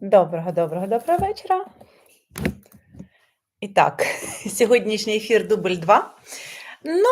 Доброго, доброго, доброго вечора. І так, сьогоднішній ефір дубль 2. Ну,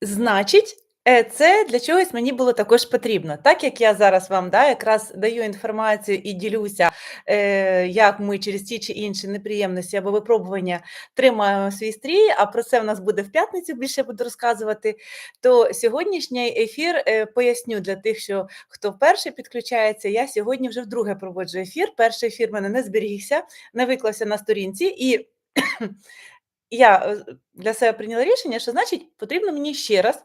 значить, е, це для чогось мені було також потрібно. Так як я зараз вам да, якраз даю інформацію і ділюся, е, як ми через ті чи інші неприємності або випробування тримаємо свій стрій, а про це в нас буде в п'ятницю більше буду розказувати. То сьогоднішній ефір е, поясню для тих, що хто вперше підключається. Я сьогодні вже вдруге проводжу ефір. Перший ефір мене не зберігся, не виклався на сторінці, і я е, для себе прийняла рішення, що значить потрібно мені ще раз.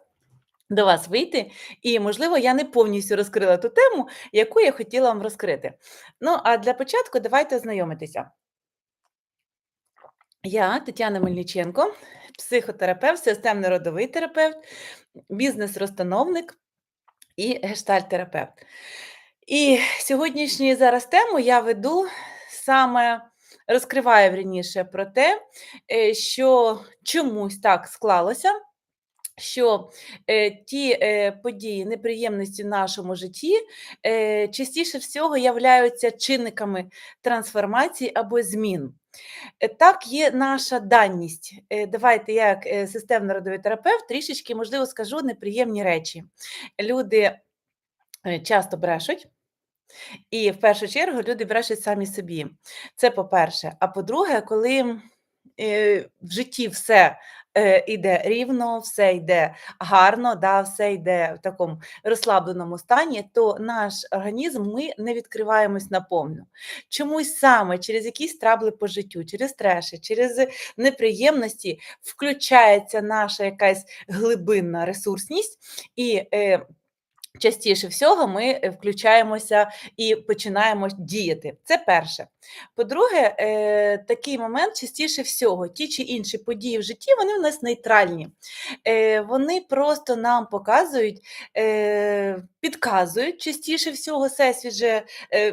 До вас вийти, і, можливо, я не повністю розкрила ту тему, яку я хотіла вам розкрити. Ну, а для початку давайте знайомитися. Я Тетяна Мельниченко, психотерапевт, системний родовий терапевт, бізнес-розстановник і гештальт-терапевт. І сьогоднішню зараз тему я веду саме розкриваю вірніше про те, е, що чомусь так склалося. Що е, ті е, події, неприємності в нашому житті е, частіше всього являються чинниками трансформації або змін. Е, Так, є наша даність. Е, Давайте я, як е, системно-родовий терапевт, трішечки, можливо, скажу неприємні речі. Люди часто брешуть. І в першу чергу люди брешуть самі собі. Це по-перше. А по-друге, коли в житті все е, йде рівно, все йде гарно, да, все йде в такому розслабленому стані, то наш організм ми не відкриваємось наповну. Чомусь саме через якісь трабли по життю, через стреші, через неприємності включається наша якась глибинна ресурсність. і е, Частіше всього ми е, включаємося і починаємо діяти. Це перше. По-друге, е, такий момент частіше всього, ті чи інші події в житті, вони у нас нейтральні. Е, Вони просто нам показують, підказують частіше всього, всесвіт же,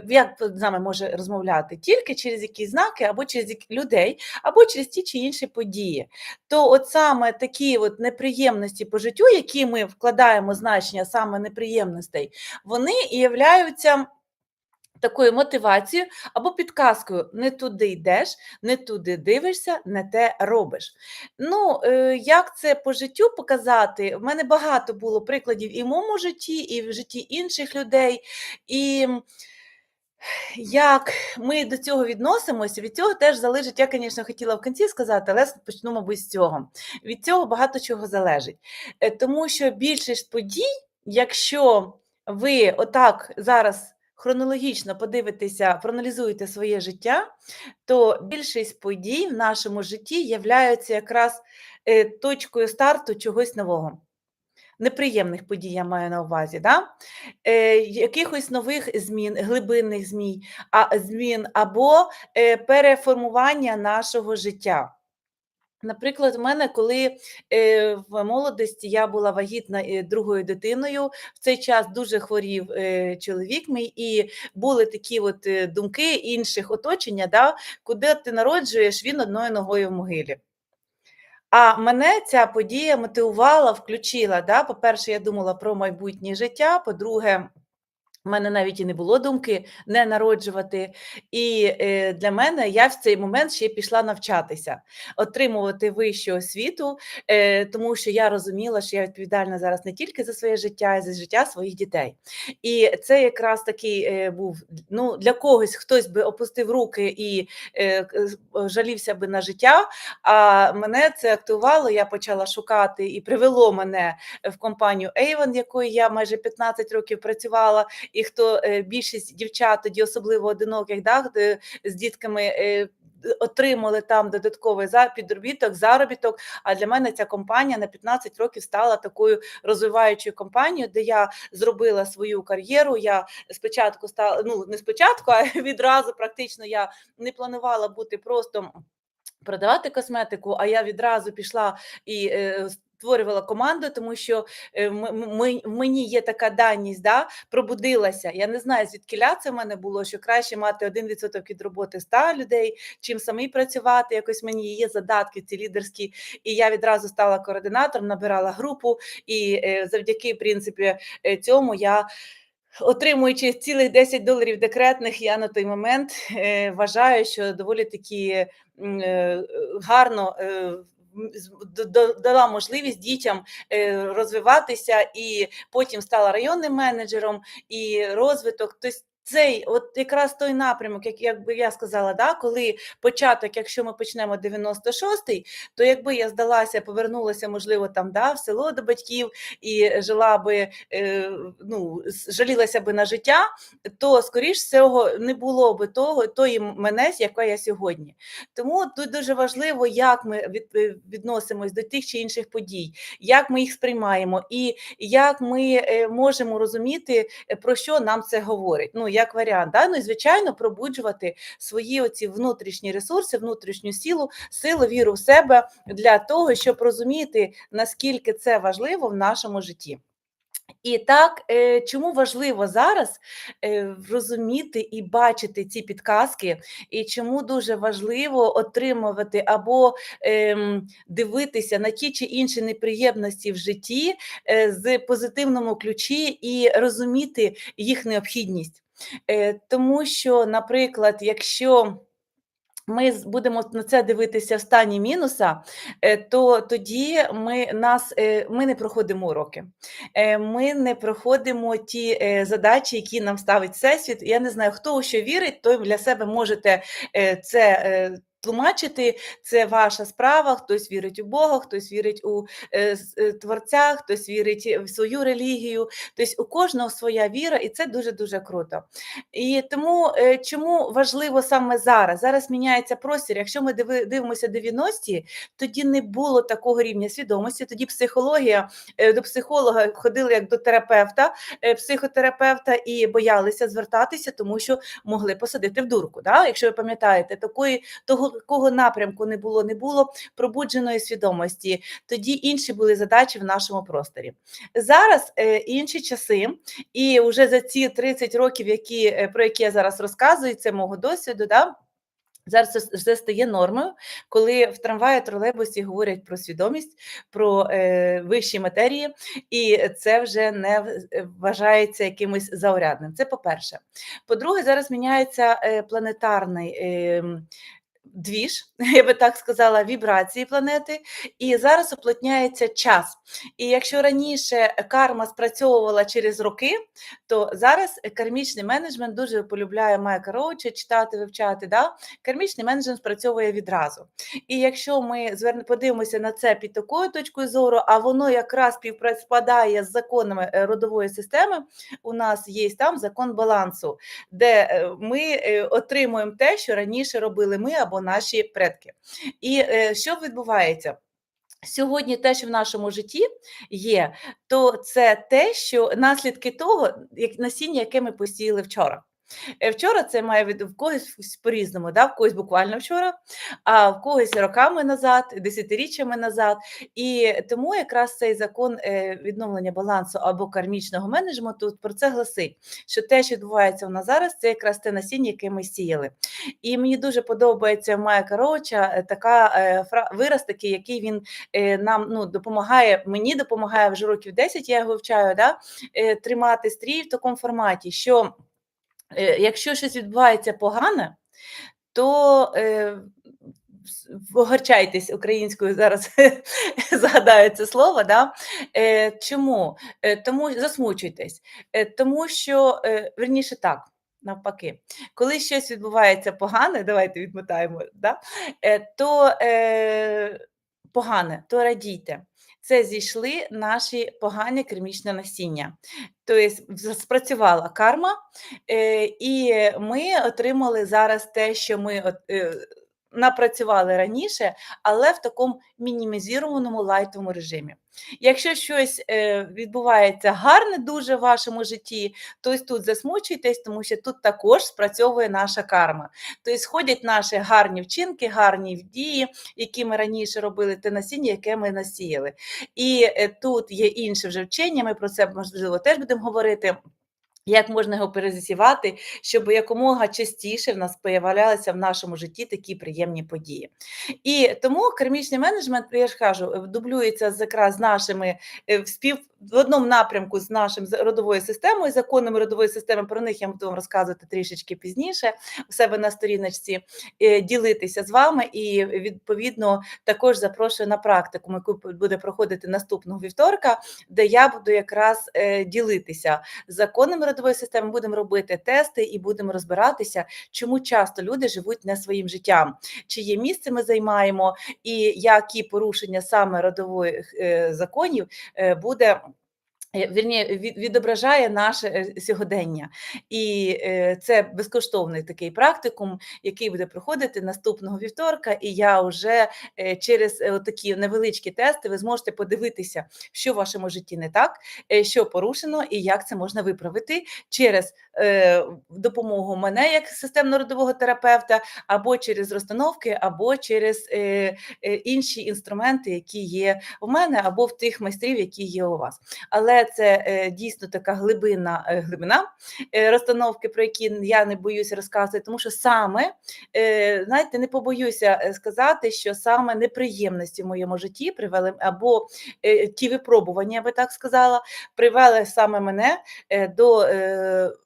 як з нами може розмовляти, тільки через якісь знаки, або через людей, або через ті чи інші події. То от саме такі от неприємності по життю, які ми вкладаємо значення саме неприємностей, вони являються такою мотивацією або підказкою: не туди йдеш, не туди дивишся, не те робиш. Ну, е, як це по життю показати? В мене багато було прикладів і в моєму житті, і в житті інших людей. І як ми до цього відносимося, від цього теж залежить. Я, звісно, хотіла в кінці сказати, але почну, мабуть, з цього. Від цього багато чого залежить. Е, Тому що більшість подій, якщо ви отак зараз хронологічно подивитеся, проаналізуєте своє життя, то більшість подій в нашому житті являються якраз е, точкою старту чогось нового. Неприємних подій я маю на увазі, да? е, якихось нових змін, глибинних змін, а, змін або е, переформування нашого життя. Наприклад, в мене, коли е, в молодості я була вагітна е, другою дитиною, в цей час дуже хворів е, чоловік мій, і були такі от думки інших оточення, да, куди ти народжуєш, він одною ногою в могилі. А мене ця подія мотивувала, включила. Да? По-перше, я думала про майбутнє життя. По-друге, у мене навіть і не було думки не народжувати. І е, для мене я в цей момент ще пішла навчатися, отримувати вищу освіту, е, тому що я розуміла, що я відповідальна зараз не тільки за своє життя, а й за життя своїх дітей. І це якраз такий е, був ну, для когось хтось би опустив руки і жалівся би на життя. А мене це активувало. Я почала шукати і привело мене в компанію Avon, якою я майже 15 років працювала. І хто е, більшість дівчат, тоді особливо одиноких, да, з дітками. е, Отримали там додатковий підробіток, заробіток. А для мене ця компанія на 15 років стала такою розвиваючою компанією, де я зробила свою кар'єру. Я спочатку стала ну не спочатку, а відразу практично я не планувала бути просто продавати косметику, а я відразу пішла і е, створювала команду, тому що е, в мені є така даність, да, пробудилася. Я не знаю, звідки це в мене було, що краще мати 1% від роботи 100 людей, чим самі працювати. Якось мені є задатки ці лідерські. І я відразу стала координатором, набирала групу, і е, завдяки принципі е, цьому я Отримуючи цілих 10 доларів декретних, я на той момент, е, вважаю, що доволі таки, е, гарно, е, дала можливість дітям, е, розвиватися, і потім стала районним менеджером, і розвиток. Тось цей от якраз той напрямок, як якби я сказала, да, коли початок, якщо ми почнемо 96-й, то якби я здалася, повернулася, можливо, там, да, в село до батьків і жила би, е, ну, жалілася би на життя, то, скоріш всього, не було би того тої мене, яка я сьогодні. Тому тут дуже важливо, як ми е, відносимось до тих чи інших подій, як ми їх сприймаємо і як ми, е, можемо розуміти, е, про що нам це говорить. Ну, як варіант, да. Ну і звичайно, пробуджувати свої оці внутрішні ресурси, внутрішню силу, силу, віру в себе для того, щоб розуміти, наскільки це важливо в нашому житті. І так, е, чому важливо зараз, е, розуміти і бачити ці підказки, і чому дуже важливо отримувати або, ем, дивитися на ті чи інші неприємності в житті, е, з позитивному ключі і розуміти їх необхідність. Е, тому що, наприклад, якщо ми будемо на це дивитися в стані мінуса, е, то тоді ми нас е, ми не проходимо уроки. Ми не проходимо ті, задачі, які нам ставить Всесвіт. Я не знаю, хто у що вірить, той для себе можете, це, тлумачити. Це ваша справа. Хтось вірить у Бога, хтось вірить у, е, е, Творця, хтось вірить в свою релігію. Тобто у кожного своя віра, і це дуже-дуже круто. І тому, е, чому важливо саме зараз? Зараз міняється простір. Якщо ми диви дивимося 90-ті, тоді не було такого рівня свідомості, тоді психологія, до психолога ходили як до терапевта, психотерапевта і боялися звертатися, тому що могли посадити в дурку. Да? Якщо ви пам'ятаєте, такої того такого напрямку не було, не було пробудженої свідомості, тоді інші були задачі в нашому просторі. Зараз, е, інші часи, і уже за ці 30 років, які, е, про які я зараз розказую, це мого досвіду, да, зараз вже стає нормою, коли в трамваї, тролейбусі говорять про свідомість, про, е, вищі матерії, і це вже не е, вважається якимось заурядним. Це по-перше. По-друге, зараз міняється, е, планетарний, ем, двіж, я би так сказала, вібрації планети, і зараз уплотняється час. І якщо раніше карма спрацьовувала через роки, то зараз кармічний менеджмент дуже полюбляє Майка Роуча читати, вивчати. Да? Кармічний менеджмент спрацьовує відразу. І якщо ми подивимося на це під такою точкою зору, а воно якраз співпадає з законами е, родової системи, у нас є там закон балансу, де е, ми е, отримуємо те, що раніше робили ми або наші предки. І е, що відбувається? Сьогодні те, що в нашому житті є, то це те, що наслідки того, як насіння, яке ми посіяли вчора. Е, вчора це має від в когось по-різному, да? в когось буквально вчора, а в когось роками назад, десятиріччями назад. І тому якраз цей закон е, відновлення балансу або кармічного менеджменту про це гласить, що те, що відбувається у нас зараз, це якраз те насіння, яке ми сіяли. І мені дуже подобається Майка Роуча е, така фра вираз такий, який він нам ну, допомагає, мені допомагає вже років 10, я його вивчаю, да? тримати стрій в такому форматі, що якщо щось відбувається погане, то, е, огорчайтесь українською, зараз згадаю це слово, да? Е, чому? Е, тому засмучуйтесь, е, тому що, е, вірніше так, навпаки, коли щось відбувається погане, давайте відмотаємо, да? е, то е, погане, то радійте. Це зійшли наші погані кермічне насіння. Тобто спрацювала карма, е, і ми отримали зараз те, що ми е, напрацювали раніше, але в такому мінімізованому лайтовому режимі. Якщо щось е, відбувається гарне дуже в вашому житті, то ось тут засмучуйтесь, тому що тут також спрацьовує наша карма. Тобто сходять наші гарні вчинки, гарні дії, які ми раніше робили, те насіння, яке ми насіяли. І е, тут є інше вже вчення, ми про це можливо теж будемо говорити. Як можна його перезасівати, щоб якомога частіше в нас появлялися в нашому житті такі приємні події. І тому кермічний менеджмент, я ж кажу, дублюється з якраз нашими е, спів, в одному напрямку з нашим родовою системою, законами родової системи. Про них я буду вам розказувати трішечки пізніше у себе на сторіночці, е, ділитися з вами і відповідно також запрошую на практику, яку буде проходити наступного вівторка, де я буду якраз е, ділитися з законами родової системи. Будемо робити тести і будемо розбиратися, чому часто люди живуть не своїм життям, чиє місце ми займаємо, і які порушення саме родових е, законів буде. Е, Вірні, від- відображає наше е, сьогодення, і е, це безкоштовний такий практикум, який буде проходити наступного вівторка. І я вже через такі невеличкі тести ви зможете подивитися, що в вашому житті не так, що порушено, і як це можна виправити через допомогу мене як системно-родового терапевта, або через розстановки, або через інші інструменти, які є в мене, або в тих майстрів, які є у вас. Але це е, дійсно така глибина, е, глибина е, розстановки, про які я не боюся розказувати, тому що саме, знаєте, не побоюся сказати, що саме неприємності в моєму житті привели, або ті випробування, я би так сказала, привели саме мене до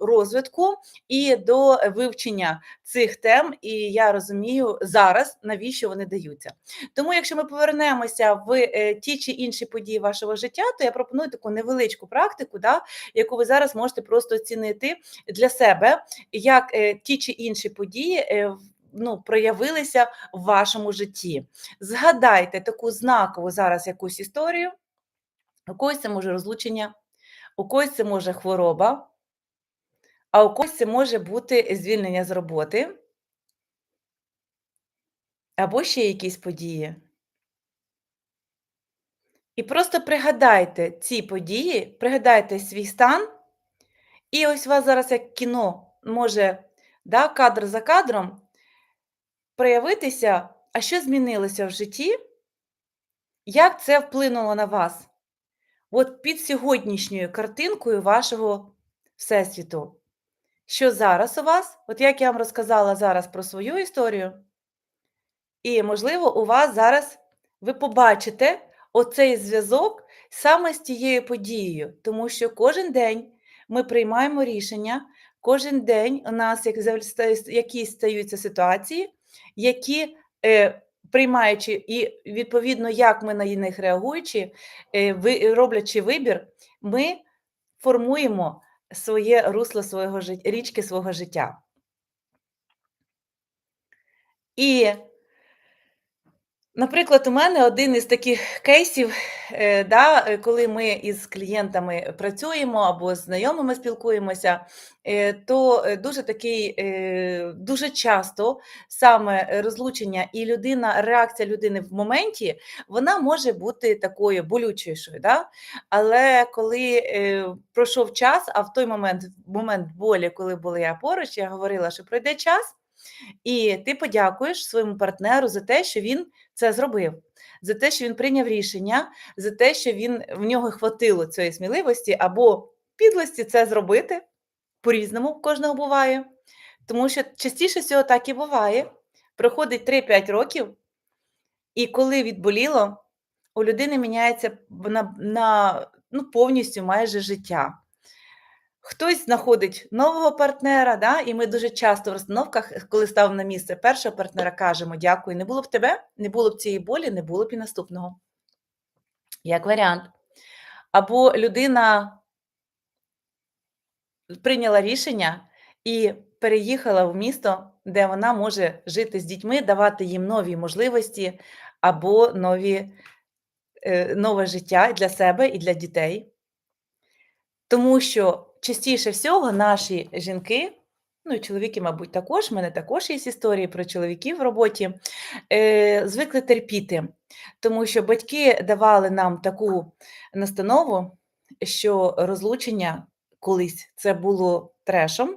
розвитку і до вивчення цих тем. І я розумію зараз, навіщо вони даються. Тому, якщо ми повернемося в ті чи інші події вашого життя, то я пропоную таку невеличку практику, да, яку ви зараз можете просто оцінити для себе, як е, ті чи інші події. е, Ну, проявилися в вашому житті. Згадайте таку знакову зараз якусь історію. У когось це може розлучення, у когось це може хвороба, а у когось це може бути звільнення з роботи або ще якісь події. І просто пригадайте ці події, пригадайте свій стан, і ось у вас зараз як кіно може да, кадр за кадром проявитися, а що змінилося в житті, як це вплинуло на вас. От під сьогоднішньою картинкою вашого всесвіту. Що зараз у вас, от як я вам розказала зараз про свою історію, і, можливо, у вас зараз ви побачите оцей зв'язок саме з тією подією, тому що кожен день ми приймаємо рішення, кожен день у нас як якісь стаються ситуації, які, е, приймаючи і відповідно, як ми на них реагуючи, е, роблячи вибір, ми формуємо своє русло свого життя, річки свого життя. І Наприклад, у мене один із таких кейсів, е, да, е, коли ми із клієнтами працюємо або з знайомими спілкуємося, е, то дуже такий, дуже часто саме розлучення і людина, реакція людини в моменті, вона може бути такою болючішою. Да? Але коли пройшов час, а в той момент, момент болі, коли була я поруч, я говорила, що пройде час. І ти подякуєш своєму партнеру за те, що він це зробив, за те, що він прийняв рішення, за те, що він в нього хватило цієї сміливості або підлості це зробити. По-різному в кожного буває. Тому що частіше всього так і буває. Проходить 3-5 років, і коли відболіло, у людини міняється на, на ну, повністю майже життя. Хтось знаходить нового партнера, да? і ми дуже часто в розстановках, коли ставимо на місце першого партнера, кажемо дякую, не було б тебе, не було б цієї болі, не було б і наступного. Як варіант. Або людина прийняла рішення і переїхала в місто, де вона може жити з дітьми, давати їм нові можливості або нові, е, нове життя для себе і для дітей. Тому що частіше всього наші жінки, ну і чоловіки, мабуть, також, в мене також є історії про чоловіків в роботі, е, звикли терпіти, тому що батьки давали нам таку настанову, що розлучення колись це було трешом,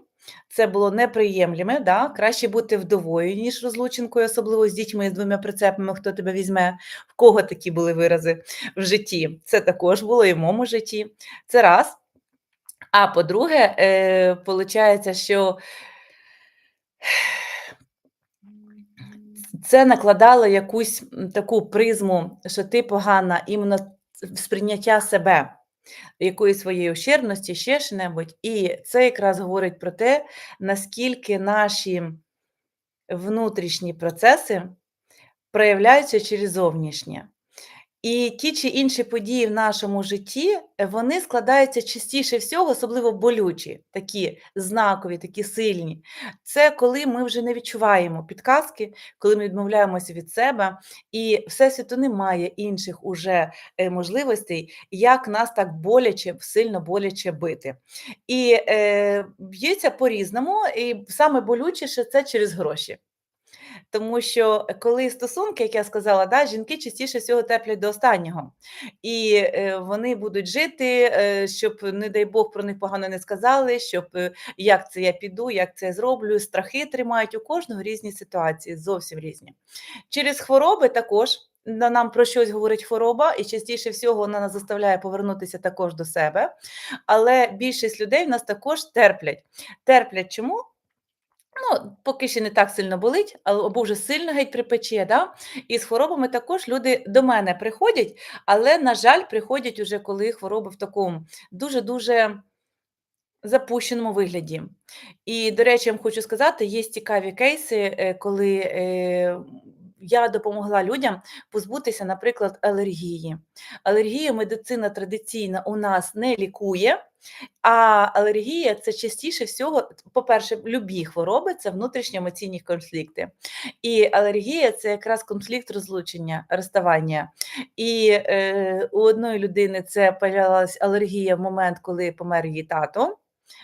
це було неприємлеме, да? краще бути вдовою, ніж розлученкою, особливо з дітьми, з двома прицепами, хто тебе візьме, в кого такі були вирази в житті. Це також було і в моєму житті. Це раз. А по-друге, е, получається, що це накладало якусь таку призму, що ти погана, іменно сприйняття себе. якоїсь своєї ущербності, ще що-небудь. І це якраз говорить про те, наскільки наші внутрішні процеси проявляються через зовнішнє. І ті чи інші події в нашому житті, е, вони складаються частіше всього, особливо болючі, такі знакові, такі сильні. Це коли ми вже не відчуваємо підказки, коли ми відмовляємося від себе, і Всесвіту немає інших уже е, можливостей, як нас так боляче, сильно боляче бити. І е, б'ється по-різному, і саме болючіше це через гроші. Тому що е, коли стосунки, як я сказала, да, жінки частіше всього теплять до останнього, і е, вони будуть жити, е, щоб, не дай Бог, про них погано не сказали, щоб як це я піду, як це я зроблю. Страхи тримають у кожного різні ситуації, зовсім різні. Через хвороби також. Нам про щось говорить хвороба, і частіше всього вона нас заставляє повернутися також до себе. Але більшість людей в нас також терплять. Терплять чому? Ну, поки ще не так сильно болить, або вже сильно геть припече, да? І з хворобами також люди до мене приходять, але, на жаль, приходять уже, коли хвороби в такому дуже-дуже запущеному вигляді. І, до речі, я вам хочу сказати, є цікаві кейси, е, коли е, я допомогла людям позбутися, наприклад, алергії. Алергію медицина традиційна у нас не лікує, а алергія це частіше всього, по-перше, любі хвороби це внутрішньоемоційні конфлікти. І алергія це якраз конфлікт розлучення, розставання. І е, у одної людини це появилась алергія в момент, коли помер її тато.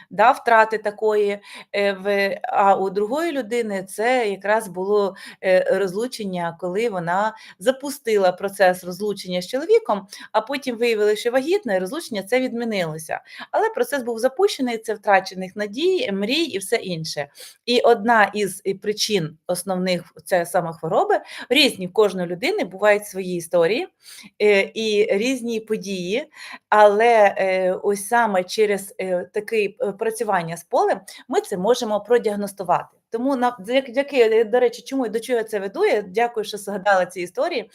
Да, втрати такої, е, а у другої людини це якраз було е, розлучення, коли вона запустила процес розлучення з чоловіком, а потім виявили, що вагітна, і розлучення це відмінилося. Але процес був запущений, це втрачених надій, мрій і все інше. І одна із причин основних це саме хвороби, різні в кожної людини бувають свої історії е, і різні події, але ось саме через такий працювання з полем ми це можемо продіагностувати. Тому на завдяки, до речі, чому і до чого я це веду? Я дякую, що згадала ці історії.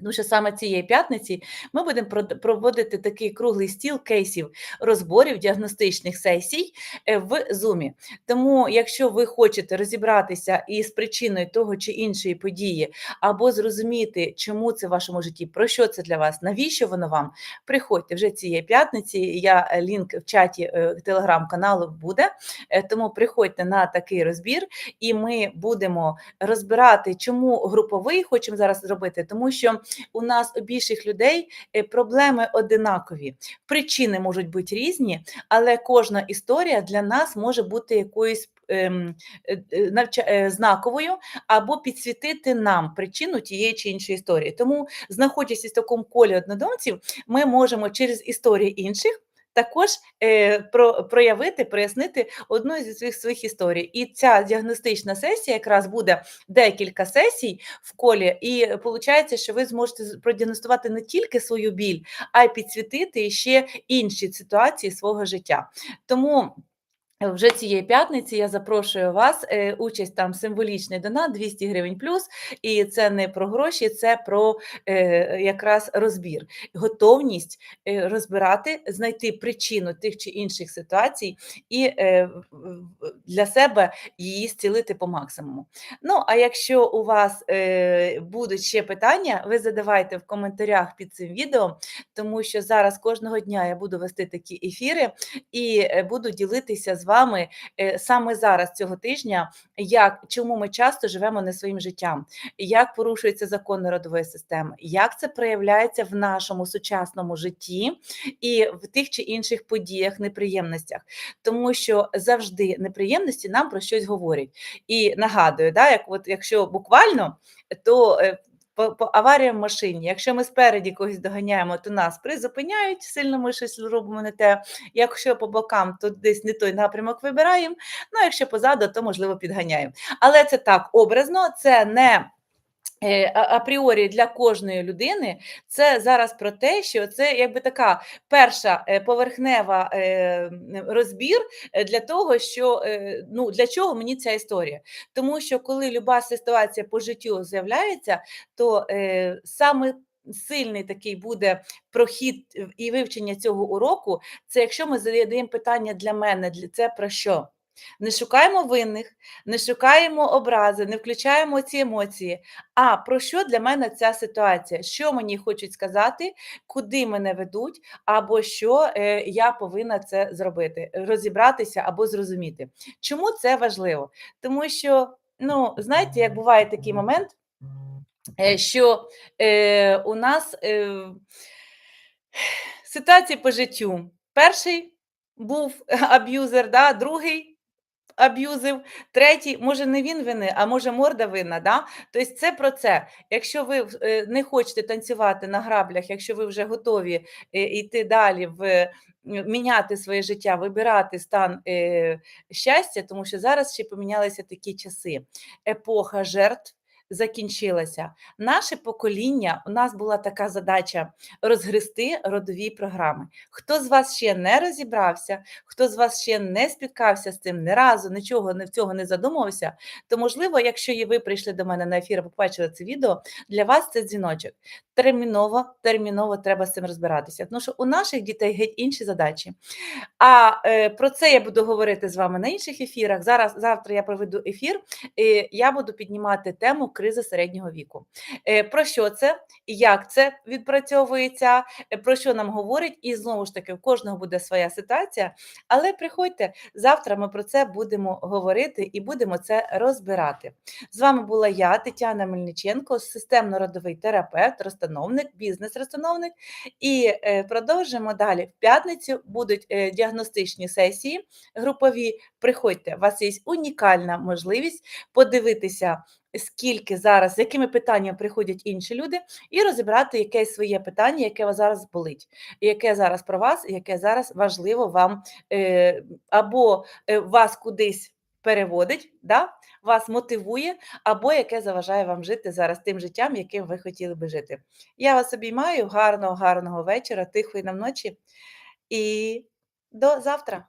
Тому що саме цієї п'ятниці ми будемо проводити такий круглий стіл кейсів розборів діагностичних сесій е, в Zoom. Тому, якщо ви хочете розібратися із причиною того чи іншої події, або зрозуміти, чому це в вашому житті, про що це для вас, навіщо воно вам, приходьте вже цієї п'ятниці. Я е, лінк в чаті е, телеграм-каналу буде. Тому приходьте на такий розбір, і ми будемо розбирати, чому груповий хочемо зараз зробити, тому що у нас у більших людей е, проблеми одинакові. Причини можуть бути різні, але кожна історія для нас може бути якоюсь ем, е, е, знаковою або підсвітити нам причину тієї чи іншої історії. Тому, знаходячись в такому колі однодумців, ми можемо через історії інших. Також е, про, проявити, прояснити одну зі своїх своїх історій. І ця діагностична сесія якраз буде декілька сесій в колі, і виходить, що ви зможете продіагностувати не тільки свою біль, а й підсвітити ще інші ситуації свого життя. Тому. Вже цієї п'ятниці я запрошую вас. е, Участь там символічний донат 200 гривень плюс. І це не про гроші, це про е, якраз розбір, готовність е, розбирати, знайти причину тих чи інших ситуацій і для себе її зцілити по максимуму. Ну, а якщо у вас будуть ще питання, ви задавайте в коментарях під цим відео, тому що зараз кожного дня я буду вести такі ефіри і буду ділитися з вами е, саме зараз цього тижня, як чому ми часто живемо не своїм життям, як порушується закони родової системи, як це проявляється в нашому сучасному житті і в тих чи інших подіях, неприємностях, тому що завжди неприємності нам про щось говорять. І нагадую, да, як от якщо буквально, то е, по, по аваріям в машині, якщо ми спереді когось доганяємо, то нас призупиняють, сильно ми щось робимо не те. Якщо по бокам, то десь не той напрямок вибираємо. Ну, а якщо позаду, то можливо підганяємо. Але це так образно, це не. Е, Апріорі для кожної людини це зараз про те, що це якби така перша е, поверхнева е, розбір для того, що ну для чого мені ця історія? Тому що коли люба ситуація по життю з'являється, то саме сильний такий буде прохід і вивчення цього уроку, це якщо ми задаємо питання для мене, це про що? Не шукаємо винних, не шукаємо образи, не включаємо ці емоції. А про що для мене ця ситуація? Що мені хочуть сказати, куди мене ведуть, або що е, я повинна це зробити, розібратися або зрозуміти. Чому це важливо? Тому що, ну, знаєте, як буває такий момент, е, що е, у нас е, ситуації по життю. Перший був аб'юзер, да? другий аб'юзив, третій, може, не він вини, а може, морда винна. Да? Тобто це про це. Якщо ви е, не хочете танцювати на граблях, якщо ви вже готові е, йти далі в е, міняти своє життя, вибирати стан е, щастя, тому що зараз ще помінялися такі часи. Епоха жертв закінчилася. Наше покоління, у нас була така задача розгрести родові програми. Хто з вас ще не розібрався, хто з вас ще не спіткався з цим, ні разу нічого не в цього не задумувався, то можливо, якщо і ви прийшли до мене на ефір, побачили це відео, для вас це дзвіночок. Терміново, терміново треба з цим розбиратися. Тому що у наших дітей геть інші задачі. А е, про це я буду говорити з вами на інших ефірах. Зараз завтра я проведу ефір, і я буду піднімати тему кризи середнього віку. Е, про що це? Як це відпрацьовується? е, Про що нам говорить? І знову ж таки, в кожного буде своя ситуація. Але приходьте завтра. Ми про це будемо говорити і будемо це розбирати. З вами була я, Тетяна Мельниченко, системно-родовий терапевт, розстановник, бізнес-розстановник. І е, продовжимо далі. В п'ятницю будуть діагностичні сесії групові. Приходьте, у вас є унікальна можливість подивитися, скільки зараз, з якими питаннями приходять інші люди, і розібрати якесь своє питання, яке вас зараз болить, яке зараз про вас, яке зараз важливо вам е, або е, вас кудись переводить, да? вас мотивує, або яке заважає вам жити зараз тим життям, яким ви хотіли би жити. Я вас обіймаю, гарного, гарного вечора, тихої нам ночі і до завтра.